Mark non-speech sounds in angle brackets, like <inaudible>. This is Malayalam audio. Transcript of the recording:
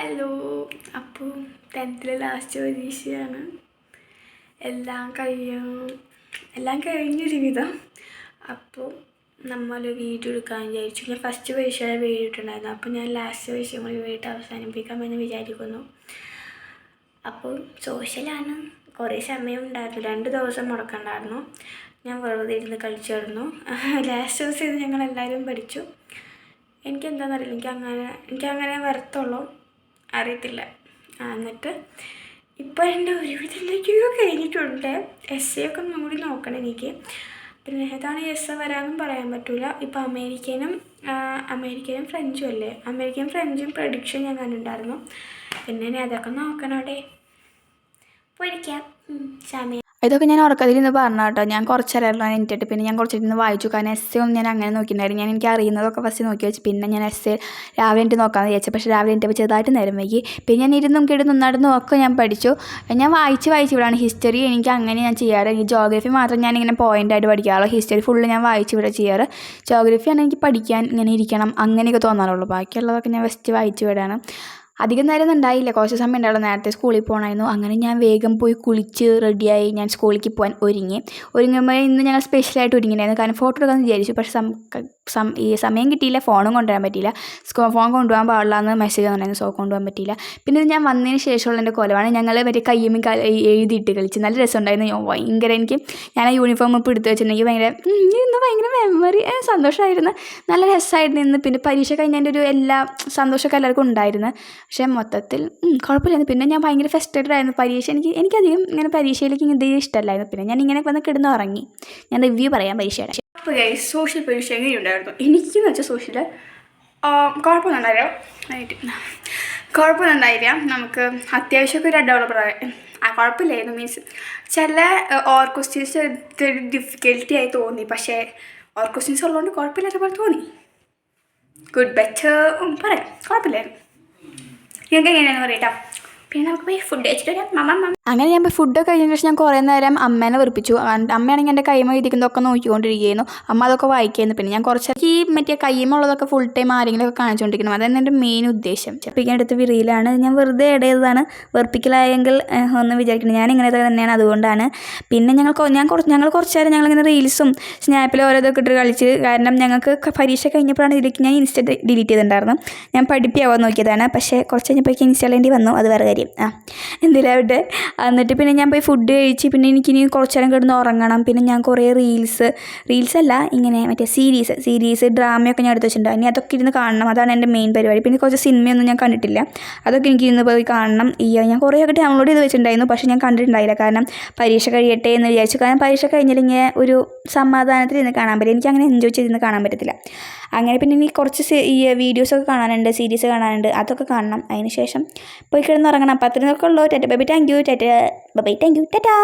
ഹലോ. അപ്പോൾ ടെൻത്തിലെ ലാസ്റ്റ് പരീക്ഷയാണ്. എല്ലാം കഴിയും എല്ലാം കഴിഞ്ഞൊരു വിധം അപ്പോൾ നമ്മൾ വീഡിയോ എടുക്കാൻ വിചാരിച്ചു. ഞാൻ ഫസ്റ്റ് പരീക്ഷയുടെ വീഡിയോ ഇട്ടുണ്ടായിരുന്നു അപ്പോൾ ഞാൻ ലാസ്റ്റ് പരീക്ഷയും കൂടി വീട്ട് അവസാനിപ്പിക്കാമെന്ന് വിചാരിക്കുന്നു. അപ്പോൾ സോഷ്യലാണ് കുറേ സമയം ഉണ്ടായിരുന്നു. രണ്ട് ദിവസം മുടക്കണ്ടായിരുന്നു. ഞാൻ വെറുതെ ഇരുന്ന് കളിച്ചായിരുന്നു. <laughs> ലാസ്റ്റ് ദിവസം ഇത് ഞങ്ങൾ എല്ലാവരും പഠിച്ചു. എനിക്കെന്താണെന്നറിയില്ല എനിക്കങ്ങനെ എനിക്ക് അങ്ങനെ എനിക്ക് അങ്ങനെ വരത്തുള്ളൂ. അറിയത്തില്ല. എന്നിട്ട് ഇപ്പോൾ എന്റെ ഒരുവിധത്തിലേക്കൊക്കെ കഴിഞ്ഞിട്ടുണ്ട്. എസ് എ ഒക്കെ ഒന്നും കൂടി നോക്കണം എനിക്ക്. പിന്നെ ഏതാണ് എസ് എ വരാമെന്നും പറയാൻ പറ്റില്ല ഇപ്പോൾ അമേരിക്കനും അമേരിക്കനും ഫ്രഞ്ചും അല്ലേ? അമേരിക്കൻ ഫ്രഞ്ചും പ്രഡിക്ഷൻ ഞാൻ കണ്ടിട്ടുണ്ടായിരുന്നു. പിന്നെ ഇനി അതൊക്കെ നോക്കണം അവിടെ. പഠിക്കാം ഉം, സമയം. ഇതൊക്കെ ഞാൻ ഉറക്കത്തിൽ നിന്ന് പറഞ്ഞ കേട്ടോ ഞാൻ കുറച്ചേരമായിരുന്നു എനിക്കിട്ട് പിന്നെ ഞാൻ കുറച്ചിരുന്ന് വായിച്ചു. കാരണം എസ് ഒന്നും ഞാൻ അങ്ങനെ നോക്കിയിട്ടുണ്ടായിരുന്നു ഞാൻ എനിക്ക് അറിയുന്നതൊക്കെ ഫസ്റ്റ് നോക്കി വെച്ച്. പിന്നെ ഞാൻ എസ് രാവിലെ എനിക്ക് നോക്കാമെന്ന് വിചാരിച്ചു. പക്ഷേ രാവിലെ എനിക്ക് ചെറുതായിട്ട് നേരം വൈകി. പിന്നെ ഞാൻ ഇരുന്നും കിടന്നും നടന്നും ഒക്കെ ഞാൻ പഠിച്ചു. ഞാൻ വായിച്ച് വായിച്ച് വിടാണ് ഹിസ്റ്ററി എനിക്ക് അങ്ങനെ ഞാൻ ചെയ്യാറ്. ഈ ജോഗ്രഫി മാത്രം ഞാൻ ഇങ്ങനെ പോയിന്റായിട്ട് പഠിക്കാറുള്ളൂ. ഹിസ്റ്ററി ഫുള്ള് ഞാൻ വായിച്ച് ഇവിടെ ചെയ്യാറ്. ജോഗ്രഫിയാണ് എനിക്ക് പഠിക്കാൻ ഇങ്ങനെ ഇരിക്കണം അങ്ങനെയൊക്കെ തോന്നാറുള്ളൂ. ബാക്കിയുള്ളതൊക്കെ ഞാൻ ഫസ്റ്റ് വായിച്ച് വിടാണ് അധികം നേരം ഉണ്ടായില്ല. കുറച്ച് സമയം ഉണ്ടായിരുന്നു. നേരത്തെ സ്കൂളിൽ പോകണമായിരുന്നു അങ്ങനെ ഞാൻ വേഗം പോയി കുളിച്ച് റെഡിയായി ഞാൻ സ്കൂളിലേക്ക് പോകാൻ ഒരുങ്ങി. ഒരുങ്ങുമ്പോൾ ഇന്ന് ഞങ്ങൾ സ്പെഷ്യലായിട്ട് ഒരുങ്ങിയിട്ടുണ്ടായിരുന്നു. കാരണം ഫോട്ടോ എടുക്കാമെന്ന് വിചാരിച്ചു. പക്ഷേ സം ഈ സമയം കിട്ടിയില്ല. ഫോണും കൊണ്ടുവരാൻ പറ്റിയില്ല. ഫോൺ കൊണ്ടുപോകാൻ പാടില്ല എന്ന് മെസ്സേജ് തന്നിട്ടുണ്ടായിരുന്നു സോ കൊണ്ടുപോകാൻ പറ്റിയില്ല. പിന്നെ ഞാൻ വന്നതിന് ശേഷമുള്ള എന്റെ കൊലവാണ് ഞങ്ങൾ മറ്റേ കയ്യും എഴുതിയിട്ട് കളിച്ച്. നല്ല രസമുണ്ടായിരുന്നു. ഭയങ്കര എനിക്ക് ഞാൻ ആ യൂണിഫോം ഇപ്പോൾ എടുത്ത് വെച്ചിട്ടുണ്ടെങ്കിൽ ഭയങ്കര ഇന്ന് ഭയങ്കര മെമ്മറി സന്തോഷമായിരുന്നു. നല്ല രസമായിരുന്നു ഇന്ന്. പിന്നെ പരീക്ഷ കഴിഞ്ഞതിന്റെ ഒരു എല്ലാ സന്തോഷമൊക്കെ എല്ലാവർക്കും ഉണ്ടായിരുന്നു. പക്ഷേ മൊത്തത്തിൽ കുഴപ്പമില്ലായിരുന്നു. പിന്നെ ഞാൻ ഭയങ്കര ഫ്രസ്ട്രേറ്റഡ് ആയിരുന്നു. പരീക്ഷ എനിക്ക് എനിക്കധികം ഇങ്ങനെ പരീക്ഷയിലേക്ക് ഇതേ ഇഷ്ടമല്ലായിരുന്നു. പിന്നെ ഞാൻ ഇങ്ങനെ വന്ന് കിടന്ന് ഉറങ്ങി. ഞാൻ റിവ്യൂ പറയാം പരീക്ഷയുടെ. സോഷ്യൽ പരീക്ഷ എങ്ങനെയുണ്ടായിരുന്നു? എനിക്കെന്ന് വെച്ചാൽ സോഷ്യൽ കുഴപ്പമൊന്നും ഉണ്ടായില്ല ആയിട്ട് കുഴപ്പമൊന്നും ഉണ്ടായില്ല നമുക്ക് അത്യാവശ്യമൊക്കെ ഒരു ഡെവലപ്പർ ആ കുഴപ്പമില്ലായിരുന്നു മീൻസ് ചില ഓർ ക്വസ്റ്റ്യൻസ് ഡിഫിക്കൽറ്റി ആയി തോന്നി. പക്ഷേ ഓർ ക്വസ്റ്റ്യൻസ് ഉള്ളതുകൊണ്ട് കുഴപ്പമില്ലാത്ത പോലെ തോന്നി. ഗുഡ് ബെറ്റർ പറയാം. കുഴപ്പമില്ലായിരുന്നു. നിങ്ങൾക്ക് എങ്ങനെയാണെന്ന് പറയട്ടോ പിന്നെ നമുക്ക് പോയി ഫുഡ് കഴിച്ചിട്ട് വരാം. മമ്മ മമ്മ അങ്ങനെ ഞാൻ ഫുഡൊക്കെ കഴിഞ്ഞ ശേഷം ഞാൻ കുറേ നേരം അമ്മേനെ വെറുപ്പിച്ചു. അമ്മയാണെങ്കിൽ എന്റെ കൈമ ഇരിക്കുന്നതൊക്കെ നോക്കിക്കൊണ്ടിരിക്കുകയായിരുന്നു. അമ്മ അതൊക്കെ വായിക്കായിരുന്നു. പിന്നെ ഞാൻ കുറച്ച് ഈ മറ്റേ കൈമുള്ളതൊക്കെ ഫുൾ ടൈം ആരെങ്കിലുമൊക്കെ കാണിച്ചുകൊണ്ടിരിക്കണം. അതാണ് എന്റെ മെയിൻ ഉദ്ദേശം. ചെപ്പിക്കാൻ എടുത്ത് വിറിയിലാണ് ഞാൻ വെറുതെ ഇടയതാണ് വെറുപ്പിക്കലായെങ്കിൽ ഒന്ന് വിചാരിക്കണം ഞാൻ ഇങ്ങനെ തന്നെയാണ് അതുകൊണ്ടാണ്. പിന്നെ ഞങ്ങൾ ഞാൻ കുറച്ച് ഞങ്ങൾ കുറച്ച് നേരം ഞങ്ങളിങ്ങനെ റീൽസും സ്നാപ്പിലും ഓരോതൊക്കെ ഇട്ട് കളിച്ച്. കാരണം ഞങ്ങൾക്ക് പരീക്ഷ കഴിഞ്ഞപ്പോഴാണ് ഇതിലേക്ക് ഞാൻ ഇൻസ്റ്റ ഡിലീറ്റ് ചെയ്തിട്ടുണ്ടായിരുന്നു ഞാൻ പഠിപ്പിയാവാൻ നോക്കിയതാണ്. പക്ഷേ കുറച്ച് കഴിഞ്ഞപ്പോഴേക്കും ഇൻസ്റ്റാൾ ചെയ്യേണ്ടി വന്നു. അത് വേറെ കാര്യം. ആ എന്തിലാവട്ടെ? എന്നിട്ട് പിന്നെ ഞാൻ പോയി ഫുഡ് കഴിച്ച് പിന്നെ എനിക്കിനി കുറച്ച് നേരം കിടന്ന് ഉറങ്ങണം. പിന്നെ ഞാൻ കുറേ റീൽസ് റീൽസ് അല്ല ഇങ്ങനെ മറ്റേ സീരീസ് സീരീസ് ഡ്രാമയൊക്കെ ഞാൻ എടുത്ത് വെച്ചിട്ടുണ്ട്. ഇനി അതൊക്കെ ഇരുന്ന് കാണണം. അതാണ് എന്റെ മെയിൻ പരിപാടി. പിന്നെ കുറച്ച് സിനിമയൊന്നും ഞാൻ കണ്ടിട്ടില്ല. അതൊക്കെ എനിക്ക് ഇരുന്ന് പോയി കാണണം. ഈ ഞാൻ കുറേയൊക്കെ ഡൗൺലോഡ് ചെയ്ത് വെച്ചിട്ടുണ്ടായിരുന്നു. പക്ഷേ ഞാൻ കണ്ടിട്ടുണ്ടായില്ല. കാരണം പരീക്ഷ കഴിയട്ടെ എന്ന് വിചാരിച്ചു. കാരണം പരീക്ഷ കഴിഞ്ഞില്ലെങ്കിൽ ഒരു സമാധാനത്തിൽ ഇരുന്ന് കാണാൻ പറ്റില്ല. എനിക്ക് അങ്ങനെ എൻജോയ് ചെയ്തിരുന്ന് കാണാൻ പറ്റത്തില്ല. അങ്ങനെ പിന്നെ ഇനി കുറച്ച് ഈ വീഡിയോസൊക്കെ കാണാനുണ്ട് സീരീസ് കാണാനുണ്ട്. അതൊക്കെ കാണണം. അതിന് ശേഷം പോയി കിടന്നുറങ്ങണം അപ്പം അത്രയൊക്കെ ഉള്ളൂ tata bye thank you tata bye thank you tata.